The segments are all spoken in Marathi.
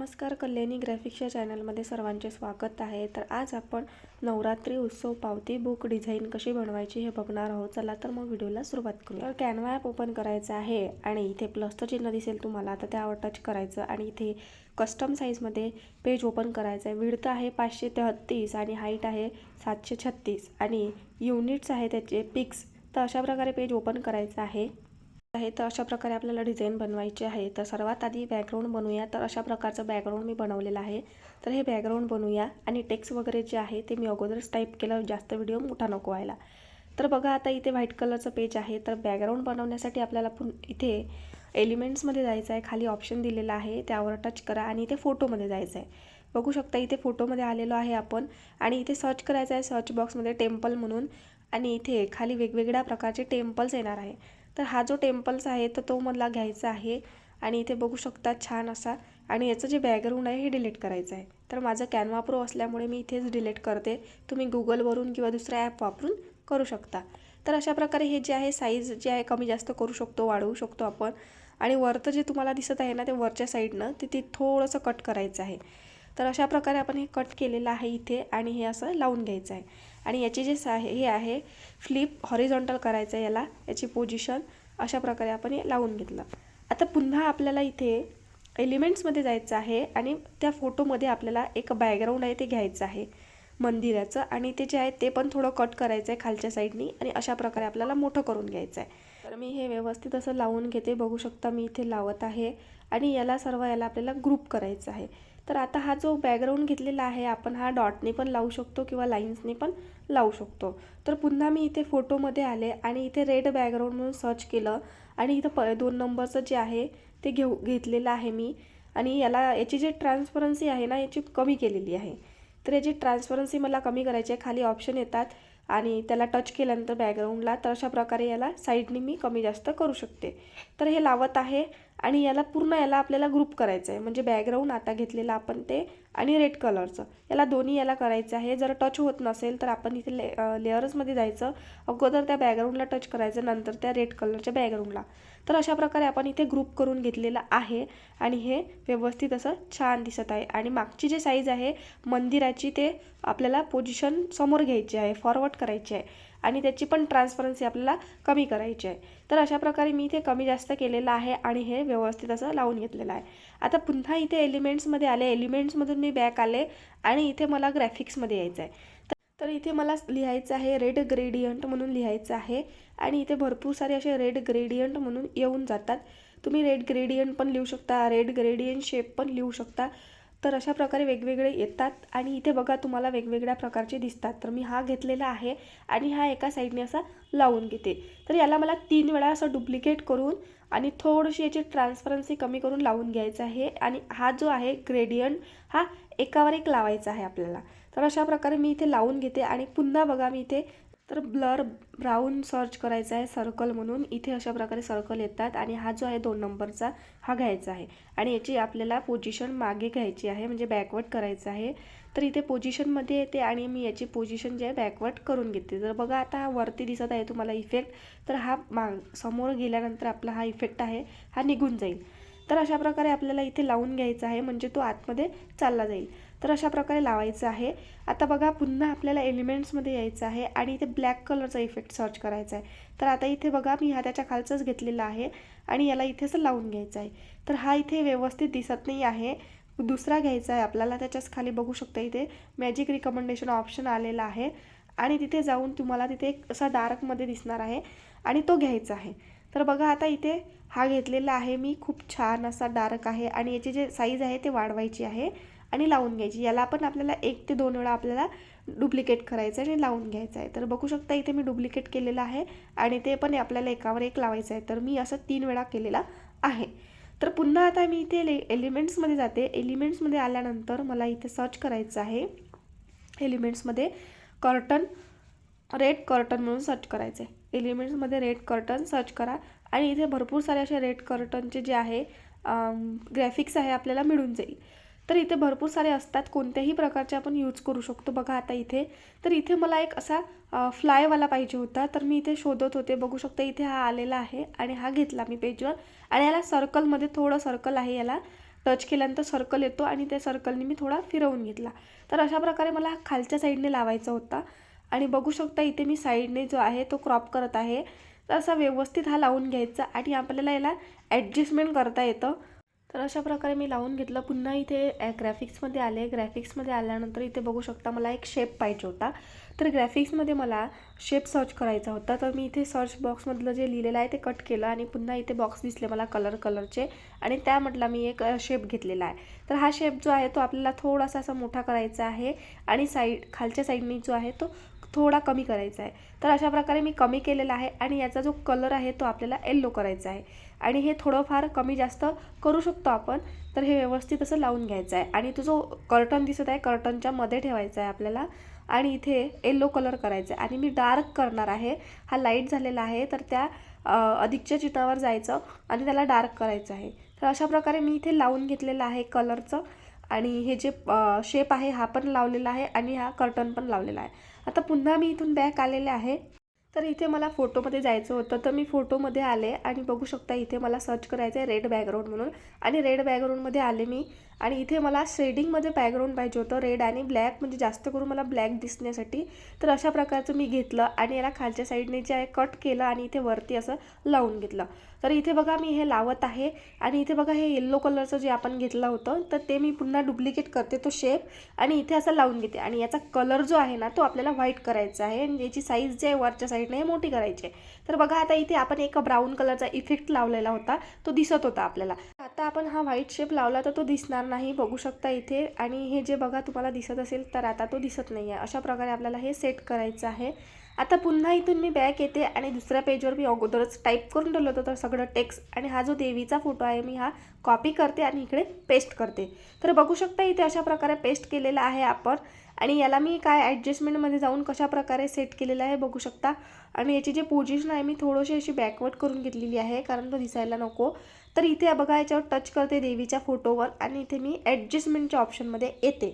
नमस्कार कल्याणी ग्राफिक्सच्या चॅनलमध्ये सर्वांचे स्वागत आहे. तर आज आपण नवरात्री उत्सव पावती बुक डिझाईन कशी बनवायची हे बघणार आहोत. चला तर मग व्हिडिओला सुरुवात करू तर कॅनवा ॲप ओपन करायचं आहे आणि इथे प्लसचं चिन्ह दिसेल तुम्हाला. तर त्यावर टच करायचं आणि इथे कस्टम साईजमध्ये पेज ओपन करायचं आहे. विडत आहे पाचशे तेहत्तीस आणि हाईट आहे सातशे छत्तीस. आणि युनिट्स आहे त्याचे पिक्स. तर अशा प्रकारे पेज ओपन करायचं आहे. आहे तर अशा प्रकारे आपल्याला डिझाईन बनवायची आहे. तर सर्वात आधी बॅकग्राऊंड बनवूया. तर अशा प्रकारचं बॅकग्राऊंड मी बनवलेलं आहे. तर हे बॅकग्राऊंड बनवूया. आणि टेक्स्ट वगैरे जे आहे ते मी अगोदरच टाईप केलं. जास्त व्हिडिओ मोठा नको व्हायला. तर बघा आता इथे व्हाईट कलरचं पेज आहे. तर बॅकग्राऊंड बनवण्यासाठी आपल्याला पुन इथे एलिमेंट्समध्ये जायचं आहे. खाली ऑप्शन दिलेला आहे. त्यावर टच करा आणि इथे फोटोमध्ये जायचं आहे. बघू शकता इथे फोटोमध्ये आलेलो आहे आपण. आणि इथे सर्च करायचं आहे. सर्च बॉक्समध्ये टेम्पल म्हणून. आणि इथे खाली वेगवेगळ्या प्रकारचे टेम्पल्स येणार आहे. तर हा जो टेम्पल्स आहे तर तो मला घ्यायचा आहे. आणि इथे बघू शकता छान असा. आणि याचं जे बॅकग्राऊंड आहे हे डिलीट करायचं आहे. तर माझं कॅनवा प्रो असल्यामुळे मी इथेच डिलीट करते. तुम्ही गुगलवरून किंवा दुसरा ॲप वापरून करू शकता. तर अशा प्रकारे हे जे आहे साईज जे आहे कमी जास्त करू शकतो वाढवू शकतो आपण. आणि वरतं जे तुम्हाला दिसत आहे ना ते वरच्या साईडनं तिथे थोडंसं कट करायचं आहे. तर अशा प्रकारे आपण हे कट केलेलं आहे इथे. आणि हे असं लावून घ्यायचं आहे. आणि याचे जे सा हे आहे फ्लिप हॉरिझॉन्टल करायचं आहे याला याची पोझिशन अशा प्रकारे आपण हे लावून घेतलं. आता पुन्हा आपल्याला इथे एलिमेंट्समध्ये जायचं आहे आणि त्या फोटोमध्ये आपल्याला एक बॅकग्राऊंड आहे ते घ्यायचं आहे. मंदिराचं आणि ते जे आहे ते पण थोडं कट करायचं आहे खालच्या साईडनी आणि अशा प्रकारे आपल्याला मोठं करून घ्यायचं आहे तर मी हे व्यवस्थित असं लावून घेते. बघू शकता मी इथे लावत आहे आणि याला सर्व याला आपल्याला ग्रुप करायचं आहे. तर आता हा जो बॅकग्राऊंड घेतलेला आहे आपण हा डॉटने पण लावू शकतो किंवा लाईन्सने पण लावू शकतो. तर पुन्हा मी इथे फोटोमध्ये आले आणि इथे रेड बॅकग्राऊंड म्हणून सर्च केलं आणि इथं प दोन नंबरचं जे आहे ते घेऊ घेतलेलं आहे मी. आणि याला याची जी ट्रान्सपरन्सी आहे ना याची कमी केलेली आहे. तर याची ट्रान्सपरन्सी मला कमी करायची आहे. खाली ऑप्शन येतात आणि त्याला टच केल्यानंतर बॅकग्राऊंडला तर अशा प्रकारे याला साईडने मी कमी जास्त करू शकते. तर हे लावत आहे. आणि याला पूर्ण याला आपल्याला ग्रुप करायचं आहे म्हणजे बॅकग्राऊंड आता घेतलेलं आपण ते आणि रेड कलरचं याला दोन्ही याला करायचं आहे. जर टच होत नसेल तर आपण इथे ले लेअर्समध्ये जायचं. अगोदर त्या बॅकग्राऊंडला टच करायचं नंतर त्या रेड कलरच्या बॅकग्राऊंडला तर अशा प्रकारे आपण इथे ग्रुप करून घेतलेलं आहे. आणि हे व्यवस्थित असं छान दिसत आहे. आणि मागची जी साईज आहे मंदिराची ते आपल्याला पोझिशन समोर घ्यायची आहे फॉरवर्ड करायची आहे. आणि त्याची पण ट्रान्सपरन्सी आपल्याला कमी करायची आहे. तर अशा प्रकारे मी इथे कमी जास्त केलेलं आहे आणि हे व्यवस्थित असं लावून घेतलेलं आहे. आता पुन्हा इथे एलिमेंट्समध्ये आले. एलिमेंट्समधून मी बॅक आले आणि इथे मला ग्रॅफिक्समध्ये यायचं आहे तर इथे मला लिहायचं आहे रेड ग्रेडियंट म्हणून लिहायचं आहे आणि इथे भरपूर सारे असे रेड ग्रेडियंट म्हणून येऊन जातात. तुम्ही रेड ग्रेडियंट पण लिहू शकता रेड ग्रेडियंट शेप पण लिहू शकता. तर अशा प्रकारे वेगवेगळे येतात आणि इथे बघा तुम्हाला वेगवेगळ्या प्रकारचे दिसतात. तर मी हा घेतलेला आहे आणि हा एका साईडने असा लावून घेते. तर याला मला तीन वेळा असं डुप्लिकेट करून आणि थोडीशी याची ट्रान्सपरन्सी कमी करून लावून घ्यायचं आहे. आणि हा जो आहे ग्रेडियंट हा एकावर एक लावायचा आहे आपल्याला. तर अशा प्रकारे मी इथे लावून घेते आणि पुन्हा बघा मी इथे तर ब्लर ब्राऊन सर्च करायचा आहे सर्कल म्हणून. इथे अशा प्रकारे सर्कल येतात आणि हा जो आहे दोन नंबरचा हा घ्यायचा आहे. आणि याची आपल्याला पोझिशन मागे घ्यायची आहे म्हणजे बॅकवर्ड करायचं आहे. तर इथे पोझिशनमध्ये येते आणि मी याची पोझिशन जे आहे बॅकवर्ड करून घेते. तर बघा आता हा वरती दिसत आहे तुम्हाला इफेक्ट तर हा माग समोर गेल्यानंतर आपला हा इफेक्ट आहे हा निघून जाईल. तर अशा प्रकारे आपल्याला इथे लावून घ्यायचा आहे म्हणजे तो आतमध्ये चालला जाईल. तर अशा प्रकारे लावायचं आहे. आता बघा पुन्हा आपल्याला एलिमेंट्समध्ये यायचं आहे आणि इथे ब्लॅक कलरचा इफेक्ट सर्च करायचा आहे. तर आता इथे बघा मी हा त्याच्या खालचाच घेतलेला आहे आणि याला इथे असं लावून घ्यायचं आहे. तर हा इथे व्यवस्थित दिसत नाही आहे. दुसरा घ्यायचा आहे आपल्याला त्याच्याच खाली बघू शकता इथे मॅजिक रिकमेंडेशन ऑप्शन आलेला आहे. आणि तिथे जाऊन तुम्हाला तिथे एक असा डार्कमध्ये दिसणार आहे आणि तो घ्यायचा आहे. तर बघा आता इथे हा घेतलेला आहे. मी खूप छान असा डार्क आहे आणि याची जे साईज आहे ते वाढवायची आहे आणि लावून घ्यायची. याला पण आपल्याला एक ते दोन वेळा आपल्याला डुप्लिकेट करायचं आहे आणि लावून घ्यायचं आहे तर बघू शकता इथे मी डुप्लिकेट केलेलं आहे आणि ते पण आपल्याला एकावर एक लावायचं आहे तर मी असं तीन वेळा केलेला आहे. तर पुन्हा आता मी इथे ले एलिमेंट्समध्ये जाते. एलिमेंट्समध्ये आल्यानंतर मला इथे सर्च करायचं आहे. एलिमेंट्समध्ये कर्टन रेड कर्टन म्हणून सर्च करायचं आहे एलिमेंट्समध्ये रेड कर्टन सर्च करा. आणि इथे भरपूर सारे असे रेड कर्टनचे जे आहे ग्रॅफिक्स आहे आपल्याला मिळून जाईल. तर इथे भरपूर सारे असतात कोणत्याही प्रकारचे आपण यूज करू शकतो. बघा आता इथे तर इथे मला एक असा फ्लायवाला पाहिजे होता. तर मी इथे शोधत होते बघू शकता इथे हा आलेला आहे आणि हा घेतला मी पेजवर. आणि याला सर्कलमध्ये थोडं सर्कल आहे याला टच केल्यानंतर सर्कल येतो आणि त्या सर्कलने मी थोडा फिरवून घेतला. तर अशा प्रकारे मला खालच्या साईडने लावायचा होता. आणि बघू शकता इथे मी साईडने जो आहे तो क्रॉप करत आहे. तर असा व्यवस्थित हा लावून घ्यायचा आणि आपल्याला याला ॲडजस्टमेंट करता येतं. तर अशा प्रकारे मी लावून घेतलं. पुन्हा इथे ग्रॅफिक्समध्ये आले. ग्रॅफिक्समध्ये आल्यानंतर इथे बघू शकता मला एक शेप पाहिजे होता. तर ग्रॅफिक्समध्ये मला शेप सर्च करायचा होता. तर मी इथे सर्च बॉक्समधलं जे लिहिलेलं आहे ते कट केलं आणि पुन्हा इथे बॉक्स दिसले मला कलर कलरचे आणि त्यामधला मी एक शेप घेतलेला आहे. तर हा शेप जो आहे तो आपल्याला थोडासा असा मोठा करायचा आहे. आणि साईड खालच्या साईडनी जो आहे तो थोडा कमी करायचा आहे. तर अशा प्रकारे मी कमी केलेला आहे आणि याचा जो कलर आहे तो आपल्याला येल्लो करायचा आहे. आणि हे थोडंफार कमी जास्त करू शकतो आपण तर हे व्यवस्थित असं लावून घ्यायचं आहे. आणि तो जो कर्टन दिसत आहे कर्टनच्या मध्ये ठेवायचा आहे आपल्याला. आणि इथे येल्लो कलर करायचा आहे. आणि मी डार्क करणार आहे. हा लाइट झालेला आहे तर त्या अधिकच्या चित्रावर जायचं आणि त्याला डार्क करायचं आहे. तर अशा प्रकारे मी इथे लावून घेतलेलं आहे कलरचं आणि हे जे शेप आहे हा पण लावलेला आहे आणि हा कर्टन पण लावलेला आहे. आता पुन्हा मी इथून बॅक आलेले आहे. तर इथे मला फोटोमध्ये जायचं होतं. तर मी फोटोमध्ये आले आणि बघू शकता इथे मला सर्च करायचं आहे रेड बॅकग्राऊंड म्हणून. आणि रेड बॅकग्राऊंडमध्ये आले मी. आणि इथे मला शेडिंगमध्ये बॅकग्राऊंड पाहिजे होतं रेड आणि ब्लॅक म्हणजे जास्त करून मला ब्लॅक दिसण्यासाठी. तर अशा प्रकारचं मी घेतलं आणि याला खालच्या साईडने जे आहे कट केलं आणि इथे वरती असं लावून घेतलं. तर इथे बघा मी हे लावत आहे आणि इथे बघा हे येल्लो कलरचं जे आपण घेतलं होतं तर ते मी पुन्हा डुप्लिकेट करते तो शेप आणि इथे असं लावून घेते. आणि याचा कलर जो आहे ना तो आपल्याला व्हाईट करायचा आहे. आणि याची साईज जे आहे वरच्या साईडने हे मोठी करायची आहे. तर बघा आता इथे आपण एक ब्राऊन कलरचा इफेक्ट लावलेला होता. तो दिसत होता आपल्याला. आता आपण हा व्हाईट शेप लावला तर तो दिसणार नाही बघू शकता इथे. आणि हे जे बघा तुम्हाला दिसत असेल तर आता तो दिसत नाही आहे अशा प्रकारे आपल्याला हे सेट करायचं आहे. आता पुन्हा इथून मी बॅक येते आणि दुसऱ्या पेजवर मी अगोदरच टाईप करून ठेवलं होतं तर सगळं टेक्स्ट आणि हा जो देवीचा फोटो आहे मी हा कॉपी करते आणि इकडे पेस्ट करते. तर बघू शकता इथे अशा प्रकारे पेस्ट केलेला आहे आपण. आणि याला मी काय ॲडजस्टमेंटमध्ये जाऊन कशा प्रकारे सेट केलेलं आहे बघू शकता. आणि याची जी पोझिशन आहे मी थोडीशी अशी बॅकवर्ड करून घेतलेली आहे कारण तो दिसायला नको. तर इथे बघा याच्यावर टच करते देवीच्या फोटोवर आणि इथे मी ॲडजस्टमेंटच्या ऑप्शनमध्ये येते.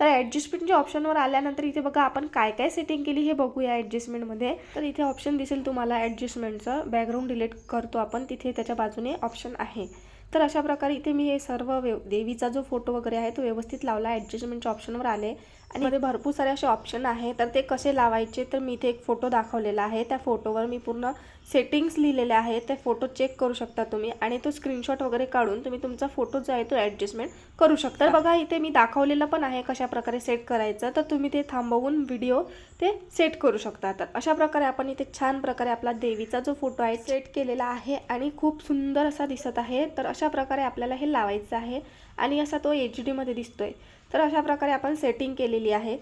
तर ॲडजस्टमेंटच्या ऑप्शनवर आल्यानंतर इथे बघा आपण काय काय सेटिंग केली हे बघूया ॲडजस्टमेंटमध्ये तर इथे ऑप्शन दिसेल तुम्हाला ॲडजस्टमेंटचं बॅकग्राऊंड डिलीट करतो आपण. तिथे त्याच्या बाजूने ऑप्शन आहे. तर अशा प्रकारे इथे मी हे सर्व व्यव देवीचा जो फोटो वगैरे आहे तो व्यवस्थित लावला. ॲडजस्टमेंटच्या ऑप्शनवर आले. आणि भरपूर सारे असे ऑप्शन आहे. तर ते कसे लावायचे तर मी इथे एक फोटो दाखवलेला आहे. त्या फोटोवर मी पूर्ण सेटिंग्स लिहिलेले आहेत. ते फोटो चेक करू शकता तुम्ही आणि तो स्क्रीनशॉट वगैरे काढून तुम्ही तुमचा फोटो जो आहे तो ॲडजस्टमेंट करू शकता. बघा इथे मी दाखवलेलं पण आहे कशा प्रकारे सेट करायचं. तर तुम्ही ते थांबवून व्हिडिओ ते सेट करू शकता. तर अशा प्रकारे आपण इथे छान प्रकारे आपला देवीचा जो फोटो आहे सेट केलेला आहे आणि खूप सुंदर असा दिसत आहे. तर अशा प्रकारे आपल्याला हे लावायचं आहे. आणि असा तो एच डीमध्ये दिसतोय. तर अशा प्रकारे आपण सेटिंग केलेली आहे.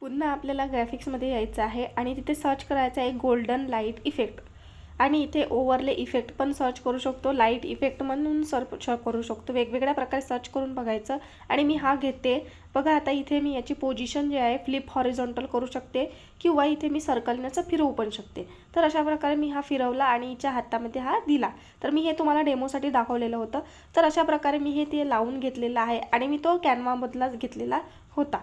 पुन्हा आपल्याला ग्राफिक्समध्ये यायचं आहे आणि तिथे सर्च करायचं आहे गोल्डन लाइट इफेक्ट आणि इथे ओव्हरले इफेक्ट पण सर्च करू शकतो लाइट इफेक्ट म्हणून सर्च करू शकतो. वेगवेगळ्या प्रकारे सर्च करून बघायचं. आणि मी हा घेते. बघा आता इथे मी याची पोझिशन जे आहे फ्लिप हॉरिझॉन्टल करू शकते किंवा इथे मी सर्कलण्याचं फिरवू पण शकते. तर अशा प्रकारे मी हा फिरवला आणि हिच्या हातामध्ये हा दिला. तर मी हे तुम्हाला डेमोसाठी दाखवलेलं होतं. तर अशा प्रकारे मी हे ते लावून घेतलेलं आहे आणि मी तो कॅनवामधलाच घेतलेला होता.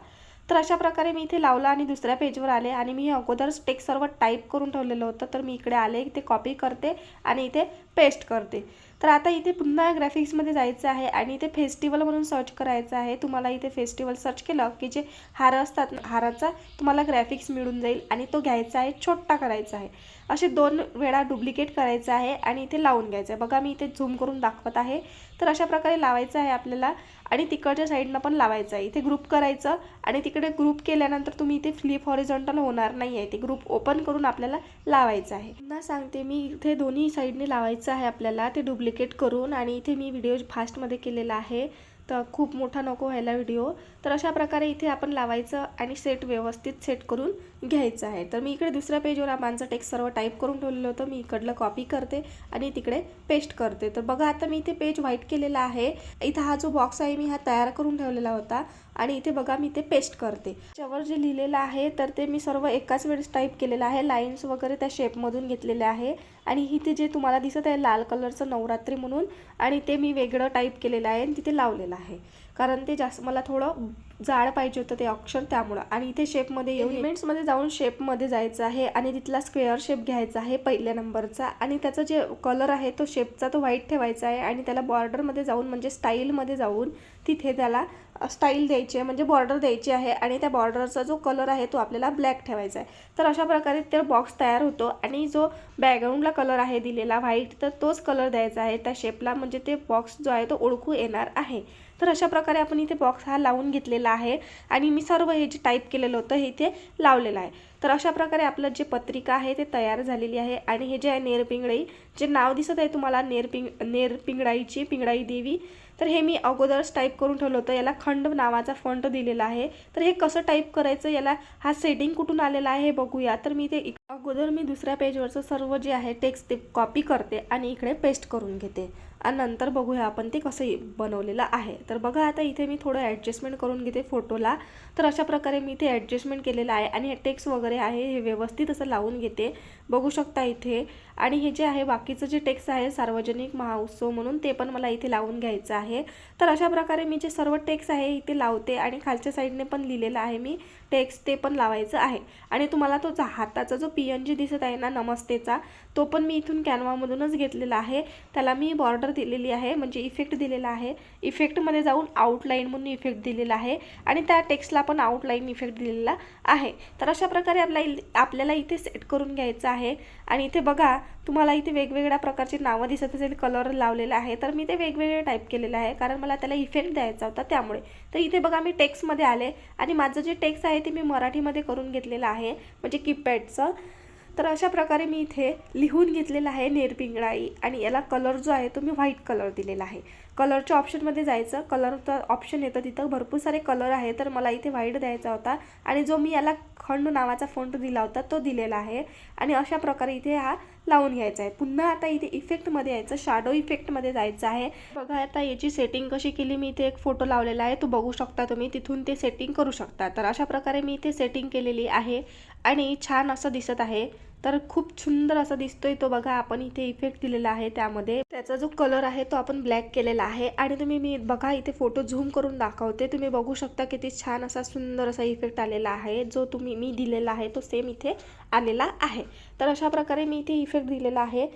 तर अशा प्रकारे मी इथे लावलं आणि दुसऱ्या पेजवर आले आणि मी अगोदरच टेक्स्ट सर्व टाईप करून ठेवलेलं होतं. तर मी इकडे आले इथे कॉपी करते आणि इथे पेस्ट करते. तर आता इथे पुन्हा ग्राफिक्समध्ये जायचं आहे आणि इथे फेस्टिवल म्हणून सर्च करायचं आहे. तुम्हाला इथे फेस्टिवल सर्च केलं की जे हार असतात हाराचा तुम्हाला ग्राफिक्स मिळून जाईल आणि तो घ्यायचा आहे छोटा करायचा आहे. असे दोन वेळा डुप्लिकेट करायचं आहे आणि इथे लावून घ्यायचं आहे. बघा मी इथे झूम करून दाखवत आहे. तर अशा प्रकारे लावायचं आहे आपल्याला. आणि तिकडच्या साईडनं पण लावायचं आहे. इथे ग्रुप करायचं आणि तिकडे ग्रुप केल्यानंतर तुम्ही इथे फ्लिप हॉरिझॉन्टल होणार नाही आहे ते ग्रुप ओपन करून आपल्याला लावायचं आहे. पुन्हा सांगते मी इथे दोन्ही साईडने लावायचं आहे आपल्याला. ते डुप्लिकेट करून आणि इथे मी व्हिडिओ फास्टमध्ये केलेला आहे. तर खूप मोठा नको व्हायला व्हिडिओ तर अशा प्रकारे इथे आपण लावायचं आणि सेट व्यवस्थित सेट करून घ्यायचं आहे. तर मी इकडे दुसऱ्या पेजवर माझं टेक्स्ट सर्व टाईप करून ठेवलेलं होतं. मी इकडलं कॉपी करते आणि तिकडे पेस्ट करते. तर बघा आता मी इथे पेज व्हाईट केलेला आहे. इथं हा जो बॉक्स आहे मी हा तयार करून ठेवलेला होता. आणि इथे बघा मी ते पेस्ट करते. त्याच्यावर जे लिहिलेलं आहे तर ते मी सर्व एकाच वेळेस टाईप केलेलं आहे. लाईन्स वगैरे त्या शेपमधून घेतलेले आहे. आणि इथे जे तुम्हाला दिसत आहे लाल कलरचं नवरात्री म्हणून आणि ते मी वेगळं टाईप केलेलं आहे आणि तिथे लावलेलं आहे. कारण ते जास्त मला थोडं जाड पाहिजे होतं ते अक्षर त्यामुळं. आणि इथे शेपमध्ये येऊन इमेंट्समध्ये जाऊन शेपमध्ये जायचं आहे आणि तिथला स्क्वेअर शेप घ्यायचा आहे पहिल्या नंबरचा आणि त्याचा जे कलर आहे तो शेपचा तो व्हाईट ठेवायचा आहे आणि त्याला बॉर्डरमध्ये जाऊन म्हणजे स्टाईलमध्ये जाऊन तिथे त्याला स्टाईल द्यायची आहे म्हणजे बॉर्डर द्यायची आहे आणि त्या बॉर्डरचा जो कलर आहे तो आपल्याला ब्लॅक ठेवायचा आहे. तर अशा प्रकारे ते बॉक्स तयार होतो आणि जो बॅकग्राऊंडला कलर आहे दिलेला व्हाईट तर तोच कलर द्यायचा आहे. त्या शेपला म्हणजे ते बॉक्स जो आहे तो ओळखू येणार आहे. तर अशा प्रकारे आपण इथे बॉक्स हा लावून घेतलेला आहे आणि मी सर्व हे जे टाईप केलेलं होतं हे इथे लावलेलं आहे. तर अशा प्रकारे आपलं जे पत्रिका आहे ते तयार झालेली आहे आणि हे जे आहे नेरपिंगळाई जे नाव दिसत आहे तुम्हाला नेरपिंग नेरपिंगळाईची पिंगळाई देवी तर हे मी अगोदरच टाईप करून ठेवलं होतं. याला खंड नावाचा फंट दिलेला आहे. तर हे कसं टाईप करायचं? याला हा सेटिंग कुठून आलेला आहे हे बघूया. तर मी ते अगोदर मी दुसऱ्या पेजवरचं सर्व जे आहे टेक्स्ट ते कॉपी करते आणि इकडे पेस्ट करून घेते. आणि नंतर बघूया आपण ते कसं बनवलेलं आहे. तर बघा आता इथे मी थोडं ॲडजस्टमेंट करून घेते फोटोला तर अशा प्रकारे मी इथे ॲडजस्टमेंट केलेलं आहे आणि हे टेक्स वगैरे आहे हे व्यवस्थित असं लावून घेते. बघू शकता इथे. आणि हे जे आहे बाकीचं जे टेक्स आहे सार्वजनिक महाउत्सव म्हणून ते पण मला इथे लावून घ्यायचं आहे. तर अशा प्रकारे मी जे सर्व टेक्स आहे इथे लावते आणि खालच्या साईडने पण लिहिलेलं आहे मी टेक्स ते पण लावायचं आहे. आणि तुम्हाला तो हाताचा जो पी एन जी दिसत आहे ना नमस्तेचा तो पण मी इथून कॅनवामधूनच घेतलेला आहे. त्याला मी बॉर्डर दिलेली आहे म्हणजे इफेक्ट दिलेला आहे. इफेक्टमध्ये जाऊन आउटलाईन म्हणून इफेक्ट दिलेला आहे आणि त्या टेक्स्टला पण आउटलाईन इफेक्ट दिलेला आहे. तर अशा प्रकारे आपला आपल्याला इथे सेट करून घ्यायचं आहे. आणि इथे बघा तुम्हाला इथे वेगवेगळ्या प्रकारची नावं दिसत असेल कलर लावलेला आहे. तर मी ते वेगवेगळे टाईप केलेलं आहे कारण मला त्याला इफेक्ट द्यायचा होता त्यामुळे. तर इथे बघा मी टेक्स्टमध्ये आले आणि माझं जे टेक्स्ट आहे ते मी मराठीमध्ये करून घेतलेलं आहे म्हणजे कीपॅडचं तर अशा प्रकारे मी इथे लिहून घेतलेलं आहे नेरपिंगळाई. आणि याला कलर जो आहे तो मी व्हाईट कलर दिलेला आहे. कलरच्या ऑप्शनमध्ये जायचं. कलरचं ऑप्शन येतं तिथं. भरपूर सारे कलर आहे तर मला इथे व्हाईट द्यायचा होता. आणि जो मी याला खंड नावाचा फंट दिला होता तो दिलेला आहे. आणि अशा प्रकारे इथे हा लावून घ्यायचा आहे. पुन्हा आता इथे इफेक्टमध्ये यायचं. शॅडो इफेक्टमध्ये जायचं आहे. बघा आता याची सेटिंग कशी केली. मी इथे एक फोटो लावलेला आहे. तो बघू शकता तुम्ही. तिथून ते सेटिंग करू शकता. तर अशा प्रकारे मी इथे सेटिंग केलेली आहे. आणि छान असं दिसत आहे. तर खूप सुंदर असा दिसतोय तो बघा आपण इथे इफेक्ट दिलेला आहे त्यामध्ये. त्याचा जो कलर आहे तो आपण ब्लॅक केलेला आहे. आणि तुम्ही मी बघा इथे फोटो झूम करून दाखवते. तुम्ही बघू शकता किती छान असा सुंदर असा इफेक्ट आलेला आहे. जो तुम्ही मी दिलेला आहे तो सेम इथे आलेला आहे. तर अशा प्रकारे मी इथे इफेक्ट दिलेला आहे.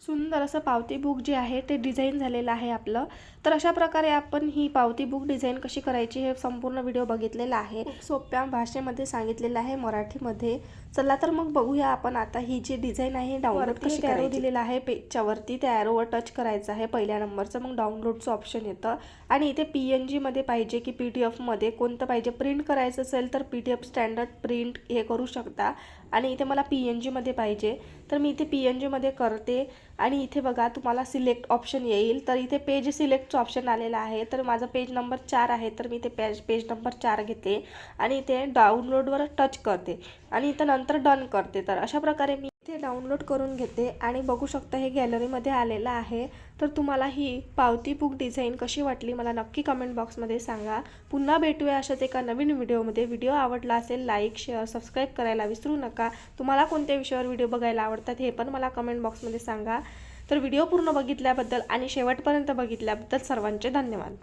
सुंदर असं पावती बुक जे आहे ते डिझाईन झालेलं आहे आपलं. तर अशा प्रकारे आपण ही पावती बुक डिझाईन कशी करायची हे संपूर्ण व्हिडिओ बघितलेला आहे. सोप्या भाषेमध्ये सांगितलेलं आहे मराठीमध्ये. चला तर मग बघूया आपण आता ही जी डिझाईन आहे डाउनलोड कशी करायची? दिलेला आहे पेजच्या वरती त्या ॲरोवर टच करायचं आहे. पहिल्या नंबरचं मग डाउनलोडचं ऑप्शन येतं. आणि इथे पी एन जीमध्ये पाहिजे की पी टी एफमध्ये कोणतं पाहिजे? प्रिंट करायचं असेल तर P T F standard print हे करू शकता. आणि इथे मला पी एन जीमध्ये पाहिजे. तर मी इथे पी एन जीमध्ये करते. आणि इथे बघा तुम्हाला सिलेक्ट ऑप्शन येईल. तर इथे पेज सिलेक्टचं ऑप्शन आलेलं आहे. तर माझं पेज नंबर चार आहे. तर मी ते पेज पेज नंबर चार घेते आणि इथे डाउनलोडवर टच करते आणि इथं नंतर डन करते. तर अशा प्रकारे मी इथे डाउनलोड करून घेते आणि बघू शकता हे गॅलरीमध्ये आलेलं आहे. तर तुम्हाला ही पावती बुक डिझाईन कशी वाटली मला नक्की कमेंट बॉक्समध्ये सांगा. पुन्हा भेटूया अशाच एका नवीन व्हिडिओमध्ये व्हिडिओ आवडला असेल लाईक शेअर सबस्क्राईब करायला विसरू नका. तुम्हाला कोणत्या विषयावर व्हिडिओ बघायला आवडतात हे पण मला कमेंट बॉक्समध्ये सांगा. तर व्हिडिओ पूर्ण बघितल्याबद्दल आणि शेवटपर्यंत बघितल्याबद्दल सर्वांचे धन्यवाद.